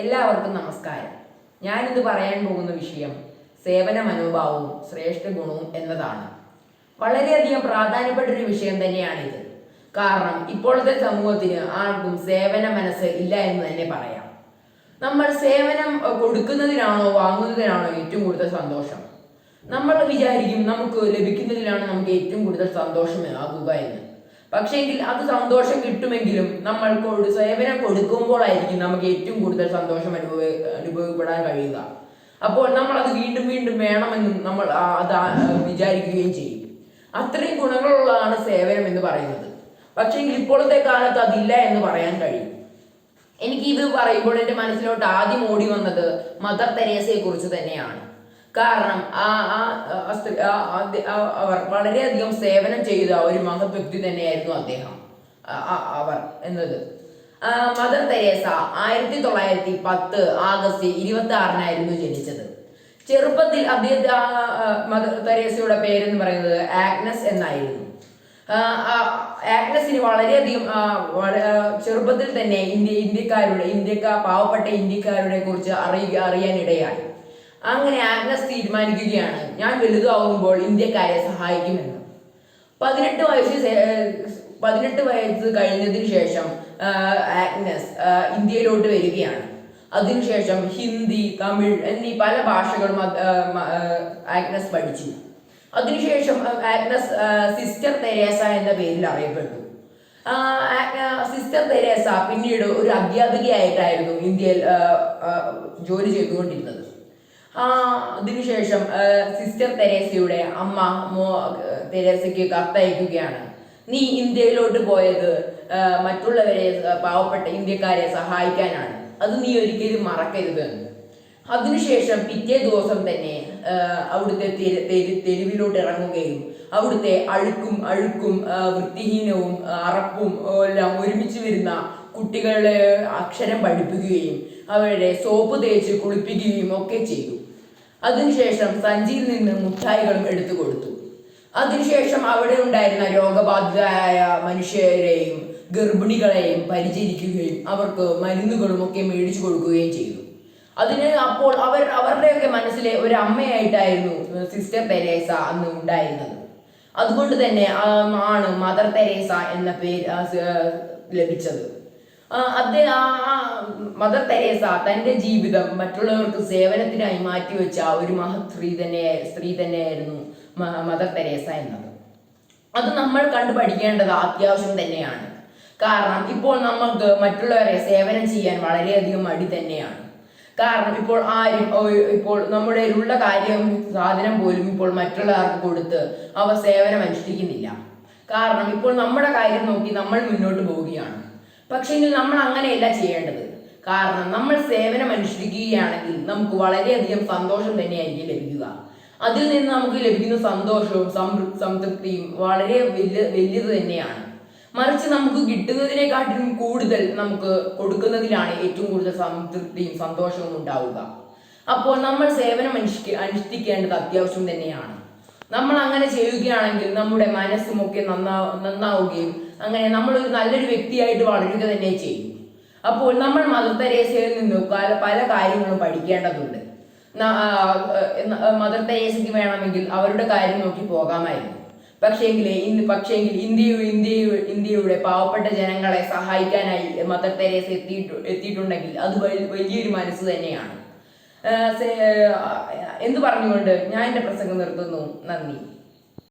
എല്ലാവർക്കും നമസ്കാരം. ഞാനിന്ന് പറയാൻ പോകുന്ന വിഷയം സേവന മനോഭാവവും ശ്രേഷ്ഠ ഗുണവും എന്നതാണ്. വളരെയധികം പ്രാധാന്യപ്പെട്ട ഒരു വിഷയം തന്നെയാണിത്. കാരണം ഇപ്പോഴത്തെ സമൂഹത്തിന് ആർക്കും സേവന മനസ്സ് ഇല്ല എന്ന് തന്നെ പറയാം. നമ്മൾ സേവനം കൊടുക്കുന്നതിനാണോ വാങ്ങുന്നതിനാണോ ഏറ്റവും കൂടുതൽ സന്തോഷം? നമ്മൾ വിചാരിക്കും നമുക്ക് ലഭിക്കുന്നതിനാണ് നമുക്ക് ഏറ്റവും കൂടുതൽ സന്തോഷം ആകുക എന്ന്. പക്ഷേങ്കിൽ അത് സന്തോഷം കിട്ടുമെങ്കിലും നമ്മൾ സേവനം കൊടുക്കുമ്പോഴായിരിക്കും നമുക്ക് ഏറ്റവും കൂടുതൽ സന്തോഷം അനുഭവ അനുഭവപ്പെടാൻ കഴിയുക. അപ്പോൾ നമ്മൾ അത് വീണ്ടും വീണ്ടും വേണമെന്നും നമ്മൾ അത് വിചാരിക്കുകയും ചെയ്യും. അത്രയും ഗുണങ്ങളുള്ളതാണ് സേവനം എന്ന് പറയുന്നത്. പക്ഷേ ഇപ്പോഴത്തെ കാലത്ത് അതില്ല എന്ന് പറയാൻ കഴിയും. എനിക്ക് ഇത് പറയുമ്പോൾ എന്റെ മനസ്സിലോട്ട് ആദ്യം ഓടി വന്നത് മദർ തെരേസയെ കുറിച്ച് തന്നെയാണ്. കാരണം ആ ആ സ്ത്രീ- അവർ വളരെയധികം സേവനം ചെയ്ത ഒരു മഹത് വ്യക്തി തന്നെയായിരുന്നു അദ്ദേഹം. അവർ എന്നത്. മദർ തെരേസ ആയിരത്തി തൊള്ളായിരത്തി പത്ത് ആഗസ്റ്റ് ഇരുപത്തി ആറിനായിരുന്നു ജനിച്ചത്. ചെറുപ്പത്തിൽ അദ്ദേഹത്തെ മദർ തെരേസയുടെ പേരെന്ന് പറയുന്നത് ആഗ്നസ് എന്നായിരുന്നു. ആഗ്നസിന് വളരെയധികം ചെറുപ്പത്തിൽ തന്നെ ഇന്ത്യ ഇന്ത്യക്കാരുടെ ഇന്ത്യക്കാർ പാവപ്പെട്ട ഇന്ത്യക്കാരുടെ കുറിച്ച് അറിയുക അറിയാനിടയായി. അങ്ങനെ ആഗ്നസ് തീരുമാനിക്കുകയാണ്. ഞാൻ വലുതാവുമ്പോൾ ഇന്ത്യക്കാരെ സഹായിക്കുമെന്ന്. പതിനെട്ട് വയസ്സ് പതിനെട്ട് വയസ്സ് കഴിഞ്ഞതിന് ശേഷം ആഗ്നസ് ഇന്ത്യയിലോട്ട് വരികയാണ്. അതിനുശേഷം ഹിന്ദി തമിഴ് എന്നീ പല ഭാഷകളും ആഗ്നസ് പഠിച്ചു. അതിനുശേഷം ആഗ്നസ് സിസ്റ്റർ തെരേസ എന്ന പേരിൽ അറിയപ്പെട്ടു. സിസ്റ്റർ തെരേസ പിന്നീട് ഒരു അധ്യാപികയായിട്ടായിരുന്നു ഇന്ത്യയിൽ ജോലി ചെയ്തുകൊണ്ടിരുന്നത്. അതിനുശേഷം സിസ്റ്റർ തെരേസയുടെ അമ്മ മോ തെരേസയ്ക്ക് കത്തയക്കുകയാണ്. നീ ഇന്ത്യയിലോട്ട് പോയത് മറ്റുള്ളവരെ പാവപ്പെട്ട ഇന്ത്യക്കാരെ സഹായിക്കാനാണ്. അത് നീ ഒരിക്കലും മറക്കരുത്. അതിനുശേഷം പിറ്റേ ദിവസം തന്നെ ആ, അവിടുത്തെ തെരു- തെരു- തെരുവിലോട്ട് ഇറങ്ങുകയും അവിടുത്തെ അഴുക്കും അഴുക്കും വൃത്തിഹീനവും ആ, അറപ്പും എല്ലാം ഒരുമിച്ച് വരുന്ന കുട്ടികളെ അക്ഷരം പഠിപ്പിക്കുകയും അവരുടെ സോപ്പ് തേച്ച് കുളിപ്പിക്കുകയും ഒക്കെ ചെയ്തു. അതിനുശേഷം സഞ്ചിയിൽ നിന്ന് മുട്ടായികളും എടുത്തു കൊടുത്തു. അതിനുശേഷം അവിടെ ഉണ്ടായിരുന്ന രോഗബാധിതരായ മനുഷ്യരെയും ഗർഭിണികളെയും പരിചരിക്കുകയും അവർക്ക് മരുന്നുകളും ഒക്കെ മേടിച്ചു കൊടുക്കുകയും ചെയ്തു. അതിന് അപ്പോൾ അവർ അവരുടെയൊക്കെ മനസ്സിലെ ഒരു അമ്മയായിട്ടായിരുന്നു സിസ്റ്റർ തെരേസ അന്ന് ഉണ്ടായിരുന്നത്. അതുകൊണ്ട് തന്നെ ആണ് മദർ തെരേസ എന്ന പേര് ലഭിച്ചത്. അദ്ദേഹം ആ- മദർ തെരേസ തന്റെ ജീവിതം മറ്റുള്ളവർക്ക് സേവനത്തിനായി മാറ്റിവെച്ച ഒരു മഹത് സ്ത്രീ തന്നെ സ്ത്രീ തന്നെയായിരുന്നു മദർ തെരേസ എന്നത്. അത് നമ്മൾ കണ്ടു പഠിക്കേണ്ടത് അത്യാവശ്യം തന്നെയാണ്. കാരണം ഇപ്പോൾ നമ്മൾക്ക് മറ്റുള്ളവരെ സേവനം ചെയ്യാൻ വളരെയധികം മടി തന്നെയാണ്. കാരണം ഇപ്പോൾ ആരും ഇപ്പോൾ നമ്മുടെ ഉള്ള കാര്യം സാധനം പോലും ഇപ്പോൾ മറ്റുള്ളവർക്ക് കൊടുത്ത് അവ സേവനം അനുഷ്ഠിക്കുന്നില്ല. കാരണം ഇപ്പോൾ നമ്മുടെ കാര്യം നോക്കി നമ്മൾ മുന്നോട്ട് പോവുകയാണ്. പക്ഷെങ്കിൽ നമ്മൾ അങ്ങനെയല്ല ചെയ്യേണ്ടത്. കാരണം നമ്മൾ സേവനം അനുഷ്ഠിക്കുകയാണെങ്കിൽ നമുക്ക് വളരെയധികം സന്തോഷം തന്നെയായിരിക്കും ലഭിക്കുക. അതിൽ നിന്ന് നമുക്ക് ലഭിക്കുന്ന സന്തോഷവും സംതൃ- സംതൃപ്തിയും വളരെ വലിയ വലിയത് തന്നെയാണ്. മറിച്ച് നമുക്ക് കിട്ടുന്നതിനെക്കാട്ടിലും കൂടുതൽ നമുക്ക് കൊടുക്കുന്നതിലാണ് ഏറ്റവും കൂടുതൽ സംതൃപ്തിയും സന്തോഷവും ഉണ്ടാവുക. അപ്പോൾ നമ്മൾ സേവനം അനുഷ്ഠി അനുഷ്ഠിക്കേണ്ടത് അത്യാവശ്യം തന്നെയാണ്. നമ്മൾ അങ്ങനെ ചെയ്യുകയാണെങ്കിൽ നമ്മുടെ മനസ്സുമൊക്കെ നന്നാ നന്നാവുകയും അങ്ങനെ നമ്മളൊരു നല്ലൊരു വ്യക്തിയായിട്ട് വളരുക തന്നെ ചെയ്യും. അപ്പോൾ നമ്മൾ മദർ തെരേസയിൽ നിന്ന് പല കാര്യങ്ങളും പഠിക്കേണ്ടതുണ്ട്. മദർ തെരേസയ്ക്ക് വേണമെങ്കിൽ അവരുടെ കാര്യം നോക്കി പോകാമായിരുന്നു. പക്ഷേങ്കിൽ ഇന്ന് പക്ഷേങ്കിൽ ഇന്ത്യ ഇന്ത്യ ഇന്ത്യയുടെ പാവപ്പെട്ട ജനങ്ങളെ സഹായിക്കാനായി മദർ തെരേസ എത്തിയിട്ട് എത്തിയിട്ടുണ്ടെങ്കിൽ അത് വലിയൊരു മനസ്സ് തന്നെയാണ്. എന്ന് പറഞ്ഞുകൊണ്ട് ഞാൻ എന്റെ പ്രസംഗം നിർത്തുന്നു. നന്ദി.